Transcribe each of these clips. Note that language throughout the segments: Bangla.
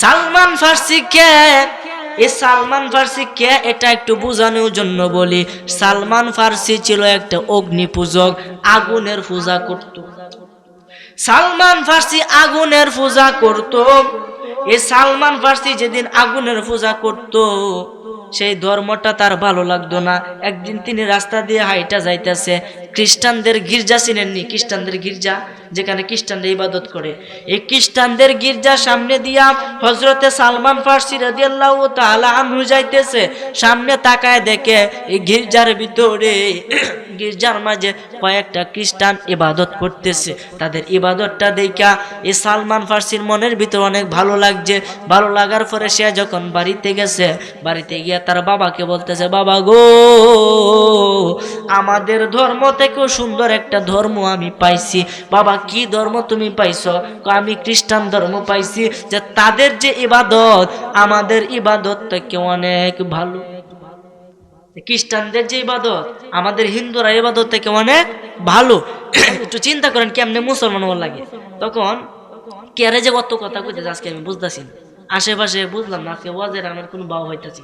সালমান ফার্সি কে? এই সালমান ফার্সি কে? এটা একটু বোঝানোর জন্য বলি, সালমান ফার্সি ছিল একটা অগ্নি পূজক আগুনের পূজা করত। সালমান ফার্সি আগুনের পূজা করত। এই সালমান ফার্সি যেদিন আগুনের পূজা করত সেই ধর্মটা তার ভালো লাগতো না। একদিন তিনি রাস্তা দিয়ে হাইটা যাইতেছে। খ্রিস্টানদের গির্জা চিনেননি খ্রিস্টানদের গির্জা, যেখানে খ্রিস্টানরা ইবাদত করে। এই খ্রিস্টানদের গির্জা সামনে দিয়া হজরতে সালমান ফার্সি রাদিয়াল্লাহু তাআলা আনহু যাইতেছে। সামনে তাকায় দেখে এই গির্জার ভিতরে, গির্জার মাঝে কয়েকটা খ্রিস্টান ইবাদত করতেছে। তাদের ইবাদতটা দেখা এই সালমান ফার্সির মনের ভিতরে অনেক ভালো লাগছে। ভালো লাগার পরে সে যখন বাড়িতে গেছে, বাড়িতে গিয়ে তার বাবাকে বলতেছে, বাবা গো, আমাদের ধর্ম থেকেও সুন্দর একটা ধর্ম আমি পাইছি। বাবা, কি ধর্ম তুমি পাইছো? আমি খ্রিস্টান ধর্ম পাইছি, যে তাদের যে ইবাদত, আমাদের ইবাদত থেকে অনেক ভালো? খ্রিস্টানদের যে ইবাদত, আমাদের হিন্দুরা ইবাদত থেকে অনেক ভালো? একটু চিন্তা করেন কেমনে মুসলমান হওয়ার লাগে। তখন কেরে যে কত কথা কইতেছে, আজকে আমি বুঝতেছি আশেপাশে বুঝলাম না, আজকে ওয়াজের আমার কোনো বাবা হইতেছে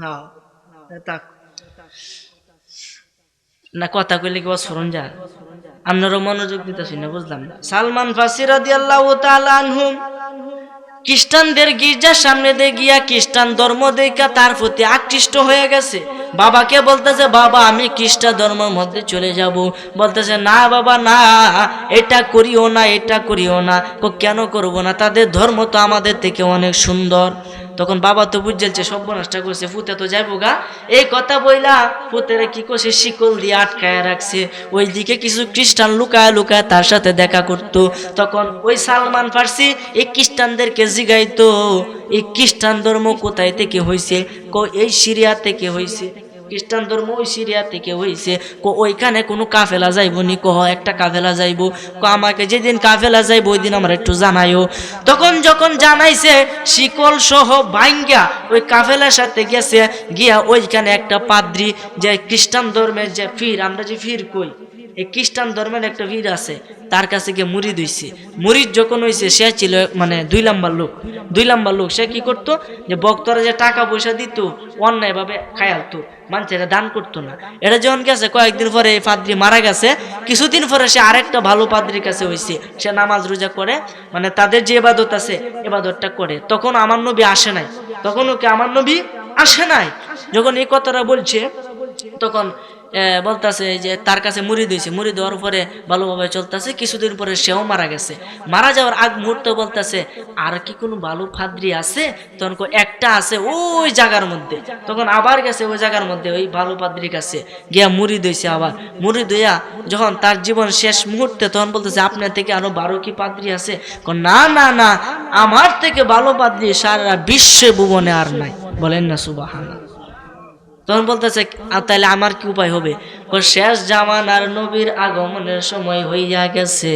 না না, কথা কইলে কি স্মরণ যা আপনারও মনোযোগ দিতেছি না, বুঝলাম সালমান ফাসি রাদিয়াল্লাহু তাআলা আনহু খ্রিস্টানদের গির্জার সামনে দিয়ে গিয়া খ্রিস্টান ধর্ম দেখা তার প্রতি আকৃষ্ট হয়ে গেছে। বাবাকে বলতেছে, বাবা, আমি খ্রিস্টান ধর্মের মধ্যে চলে যাব। বলতেছে, না বাবা, না, এটা করিও না, এটা করিও না। কেন করব না? তাদের ধর্ম তো আমাদের থেকে অনেক সুন্দর। তখন বাবা তো বুঝছে সর্বনাশটা করছে, ফুতে তো যাইবো গা। এই কথা বইলা ফুতেরা কি করছে? শিকল দিয়ে আটকায় রাখছে। ওই দিকে কিছু খ্রিস্টান লুকায় লুকায় তার সাথে দেখা করতো। তখন ওই সালমান ফার্সি এই খ্রিস্টানদেরকে জিগাইতো, এই খ্রিস্টান ধর্ম কোথায় থেকে হয়েছে এই সিরিয়া থেকে হয়েছে খ্রিস্টান ধর্ম ওই সিরিয়া থেকে হয়েছে ওইখানে কোনো কাফেলা যাইব নি, কহ একটা কাফেলা যাইব। কো আমাকে যেদিন কাফেলা যাইব, ওই দিন আমার একটু জানাইও। তখন যখন জানাইছে, শিকল সহ বাইঙ্গা ওই কাফেলার সাথে গেছে, গিয়া ওইখানে একটা পাদ্রি, যে খ্রিস্টান ধর্মের যে ফির, আমরা যে ফির কই এই খ্রিস্টান ধর্মের একটা বীর আছে, তার কাছে গিয়ে মুরিদ হইছে মুরিদ যখন হইছে, সে ছিল মানে দুই নাম্বার লোক। দুই নাম্বার লোক, সে কি করতো? যে ভক্তরা যে টাকা পয়সা দিত, অন্যায়ভাবে খায়ালতো মানুষেরা দান করতো না। এটা যখন গেছে, কয়েকদিন পরে এই পাদ্রি মারা গেছে। কিছুদিন পরে সে আরেকটা ভালো পাদ্রির কাছে হইছে। সে নামাজ রোজা করে মানে তাদের যে এবাদত আছে এবাদতটা করে। তখন আমার নবী আসে নাই। তখন ওকে আমার নবী আসে নাই। যখন এই কথাটা বলছে, তখন বলতেছে যে তার কাছে মুড়ি দিয়েছে। মুড়ি দেওয়ার পরে ভালোভাবে চলতেছে। কিছুদিন পরে সেও মারা গেছে। মারা যাওয়ার আগ মুহূর্তে বলতেছে, আর কি কোনো ভালো ফাদ্রি আছে? তখন একটা আছে ওই জায়গার মধ্যে। তখন আবার গেছে ওই জায়গার মধ্যে, ওই ভালো পাদ্রির কাছে। গিয়া মুড়ি দিয়েছে আবার। মুড়ি দইয়া যখন তার জীবন শেষ মুহূর্তে তখন বলতেছে, আপনার থেকে আরও বারো কি পাদ্রি আছে? না না না। আমার থেকে ভালো পাদ্রি সারা বিশ্বে ভুবনে আর নাই। বলেন না সুবাহানা তখন বলতেছে "আ, তাহলে আমার কি উপায় হবে? শেষ জামানার নবীর আগমনের সময় হইয়া গেছে।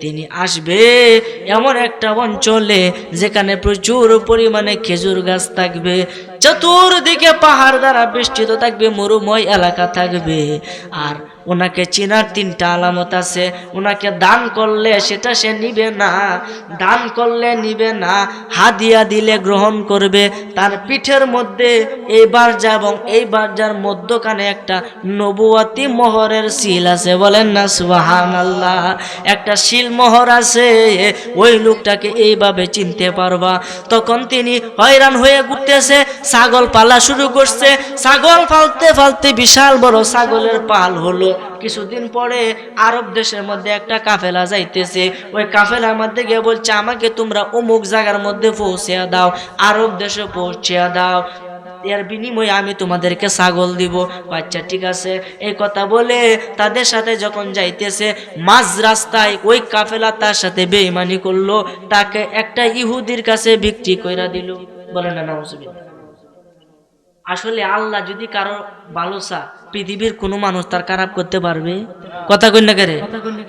তিনি আসবে এমন একটা অঞ্চলে যেখানে প্রচুর পরিমাণে খেজুর গাছ থাকবে চতুর্দিকে পাহাড় দ্বারা বেষ্টিত থাকবে মরুময় এলাকা থাকবে। আর ওনাকে চেনার তিনটা আলামত আছে। ওনাকে দান করলে সেটা সে নিবে না, দান করলে নিবে না, হাদিয়া দিলে গ্রহণ করবে। তার পিঠের মধ্যে এই বারজা এবং এই বারজার মধ্যখানে একটা নবুয়াতি মোহরের শিল আছে। বলেন না সুবাহান আল্লাহ একটা শিল মোহর আছে, ওই লোকটাকে এইভাবে চিনতে পারবা। তখন তিনি হয়রান হয়ে ঘুরতেছে, ছাগল পালা শুরু করছে। ছাগল ফালতে ফালতে বিশাল বড় ছাগলের পাল হলো। কিছুদিন পরে আরব দেশের মধ্যে একটা কাফেলা যাইতেছে। ওই কাফেলার মধ্যে গিয়ে বলছে, আমাকে তোমরা অমুক জায়গার মধ্যে পৌঁছে দাও, আরব দেশে পৌঁছে দাও। এর বিনিময়ে আমি তোমাদেরকে ছাগল দিব। আচ্ছা ঠিক আছে। এই কথা বলে তাদের সাথে যখন যাইতেছে, মাঝ রাস্তায় ওই কাফেলা তার সাথে বেইমানি করল, তাকে একটা ইহুদির কাছে বিক্রি কইরা দিল। বলে, না আসলে আল্লাহ যদি কারও ভালো চা পৃথিবীর কোনো মানুষ তার খারাপ করতে পারবে? কথা না করে?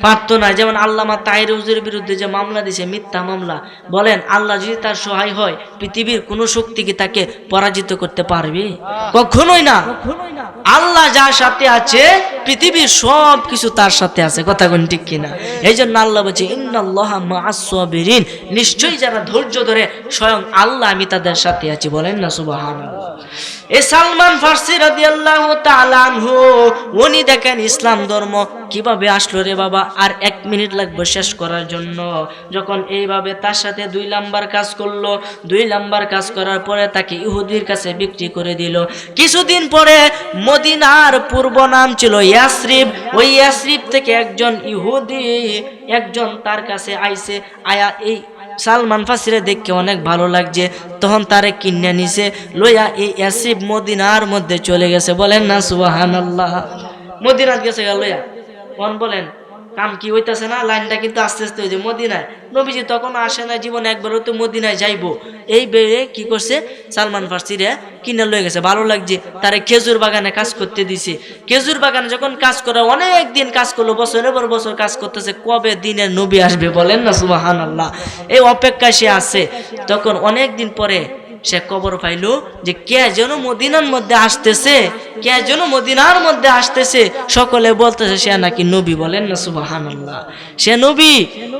পারতো না যেমন আল্লামা তাইর হুজুরের বিরুদ্ধে যে মামলা দিছে, মিথ্যা মামলা, বলেন আল্লাহ যদি তার সহায় হয়, পৃথিবীর কোনো শক্তি কি তাকে পরাজিত করতে পারবে? কখনোই না। আল্লাহ যার সাথে আছে, পৃথিবীর সব কিছু তার সাথে আছে। কথা কোন ঠিক কিনা? এই জন্য আল্লাহ বলছে, ইন্নাল্লাহ নিশ্চয়ই যারা ধৈর্য ধরে স্বয়ং আল্লাহ, আমি তাদের সাথে আছি। বলেন না সুবাহ এ সালমান ফার্সি রাদিয়াল্লাহু তাআলা আনহু। উনি দেখেন ইসলাম ধর্ম কীভাবে আসলো রে বাবা, আর এক মিনিট লাগবে শেষ করার জন্য। যখন এইভাবে তার সাথে দুই নাম্বার কাজ করল, দুই নাম্বার কাজ করার পরে তাকে ইহুদির কাছে বিক্রি করে দিল। কিছুদিন পরে মদিনার পূর্ব নাম ছিল ইয়াসরিব। ওই ইয়াসরিব থেকে একজন ইহুদি, একজন তার কাছে আইছে, আয়া এই সালমান ফাসিরে দেখে অনেক ভালো লাগছে। তখন তারে কিনে নিছে, লইয়া এই ইয়াসিব মদিনার মধ্যে চলে গেছে। বলেন না সুবাহান আল্লাহ মদিনাত গেছে গা লইয়া। কোন বলেন? কাম কি হইতাছে না? লাইনটা কিন্তু আস্তে আস্তে হয়েছে মদিনায়। নবীজি তখন আসে না জীবনে একবারও তো মদিনায় যাইবো। এই বেড়ে কি করছে? সালমান ফার্সিরে কিনে লয়ে গেছে। ভালো লাগছে, তারে খেজুর বাগানে কাজ করতে দিছে। খেজুর বাগানে যখন কাজ করে, অনেক দিন কাজ করল বছরের পর বছর কাজ করতেছে, কবে দিনের নবী আসবে বলেন না সুবাহান আল্লাহ এই অপেক্ষায় সে আছে। তখন অনেক দিন পরে সে কবর পাইল যে কে যেন মদিনার মধ্যে আসতেছে কে যেন মদিনার মধ্যে আসতেছে সকলে বলতেছে সে নাকি নবী বলেন না সুবাহান সে নবী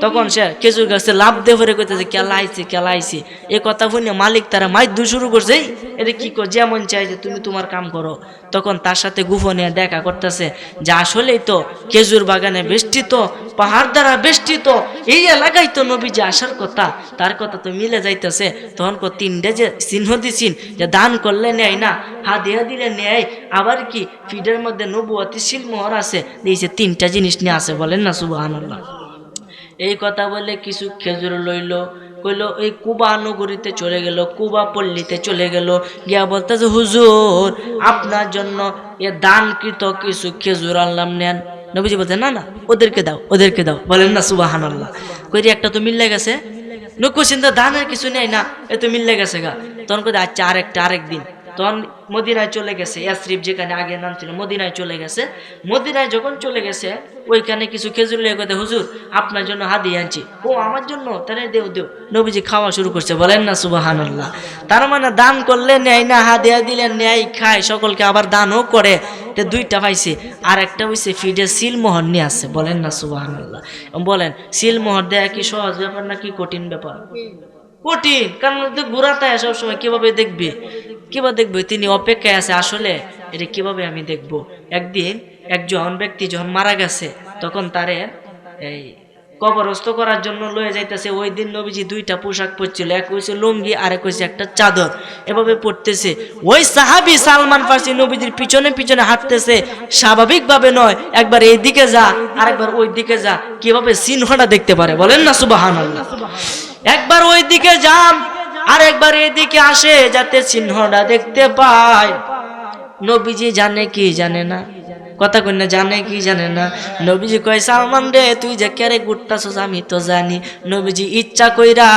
তখন সে খেজুর গাছে লাভ দিয়ে ভরে কইতেছে কেলা আইছে কেলা আইছে এ কথা শুনে মালিক তারা মাইর শুরু করছে "এই, এটা কি কর যেমন চাই যে তুমি তোমার কাম করো। তখন তার সাথে গোপনে দেখা করতেছে যে আসলেই তো খেজুর বাগানে বেষ্টিত পাহাড় দ্বারা বেষ্টিত। এই এলাকায় তো নবী যে আসার কথা, তার কথা তো মিলে যাইতেছে। তখন কো তিনটে যে চিহ্ন দিছিন, যে দান করলে নেয় না, হাদিয়া দিলে নেয়। আবার কি ফিডের মধ্যে নবুয়াতি শিলমোহর আছে, দিয়েছে তিনটা জিনিস নিয়ে আছে বলেন না, সুবহানাল্লাহ। এই কথা বলে কিছু খেজুর লইল, কইল, এই কুবা নগরীতে চলে গেল, কুবা পল্লীতে চলে গেল। গিয়া বলতেছে, হুজুর, আপনার জন্য এ দানকৃত কিছু খেজুর আনলাম, নেন। নবীজি বলতে না না, ওদেরকে দাও ওদেরকে দাও। বলেন, না সুবাহান আল্লাহ কইরি, একটা তো মিললে গেছে নকু চিন্তা দানের কিছু নেই, না, এ তো মিললে গেছে গা। তখন কই আচ্ছা আরেকটা আরেক দিন তখন মদিনায় চলে গেছে, ইয়াসরিফ যেখানে আগে নাম ছিল, মদিনায় চলে গেছে। মদিনায় যখন চলে গেছে, ওইখানে কিছু খেজুর লেগে কথা হুজুর, আপনার জন্য হাদি আনছি। ও, আমার জন্য? তাহলে দেও দেও। নবীজি খাওয়া শুরু করছে, বলেন না সুবাহান আল্লাহ তার মানে দান করলে নেয় না, হাদিয়া দিলে নেয়, খায়, সকলকে আবার দানও করে। তো দুইটা পাইছে। আর একটা হইছে ফিডে সিলমোহর নিয়ে আসছে, বলেন না সুবাহান আল্লাহ বলেন সিলমোহর দেয়া কি সহজ ব্যাপার নাকি কঠিন ব্যাপার? কঠিন, কারণ তো ঘোরাতায় সবসময়, কীভাবে দেখবে? কীভাবে দেখবে? তিনি অপেক্ষায় আছে, আসলে? এটা কীভাবে আমি দেখব? একদিন একজন ব্যক্তি যখন মারা গেছে, তখন তারে এই কবরস্থ করার জন্য লয়ে যাইতেছে। ওই দিন নবীজি দুইটা পোশাক পরছিল, এক হয়েছে লুঙ্গি আর এক হয়েছে একটা চাদর। এভাবে পড়তেছে ওই সাহাবি সালমান ফার্সি নবীজির পিছনে পিছনে হাঁটতেছে। স্বাভাবিকভাবে নয়, একবার এই দিকে যা, আরেকবার ওই দিকে যা। কীভাবে চিহ্নটা দেখতে পারে? বলেন না সুবাহান একবার ওই দিকে যান আর একবার এদিকে আসে, যাতে চিহ্নটা দেখতে পায়। নবীজি জানে কি জানে না? কথা কন্যা জানে কি জানে না? নবীজি কয়, সালমান রে, তুই যে কেরে ঘুরতাছস আমি তো জানি। নবীজি ইচ্ছা কইরা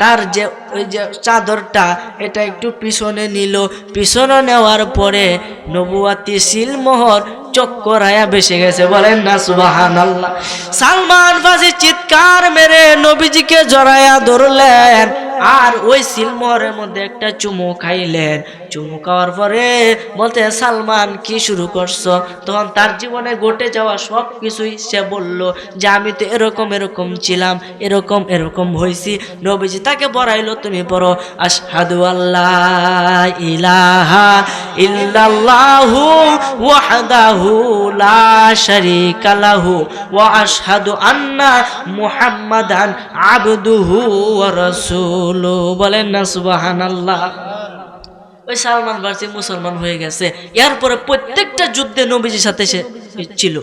তার যে ওই যে চাদরটা, এটা একটু পিছনে নিল। পিছনে নেওয়ার পরে নবুয়াতি সিলমোহর চক্কর হায়া বেসে গেছে। বলেন না সুবাহান আল্লাহ সালমান ফাজি চিৎকার মেরে নবীজিকে জড়াইয়া ধরলেন। আর ওই সিলমোহরের মধ্যে একটা চুমু খাইলেন। চুমু খাওয়ার পরে বলতে, সালমান, কি শুরু করছ? তখন তার জীবনে ঘটে যাওয়া সব কিছুই সে বলল যে, আমি তো এরকম এরকম ছিলাম, এরকম এরকম হয়েছি নবীজি তাকে পড়াইলো তুমি পড়ো, আশহাদু আল্লাহ ইলাহা ইল্লাল্লাহু ওয়াহদাহু লা শারীকা লাহু ওয়া আশহাদু আন্না মুহাম্মাদান আবদুহু ওয়া রাসূলুহু। বলেন না, সুবহানাল্লাহ। ওই সালমান ফার্সি মুসলমান হয়ে গেছে। এরপরে প্রত্যেকটা যুদ্ধে নবীজির সাথে সে ছিল।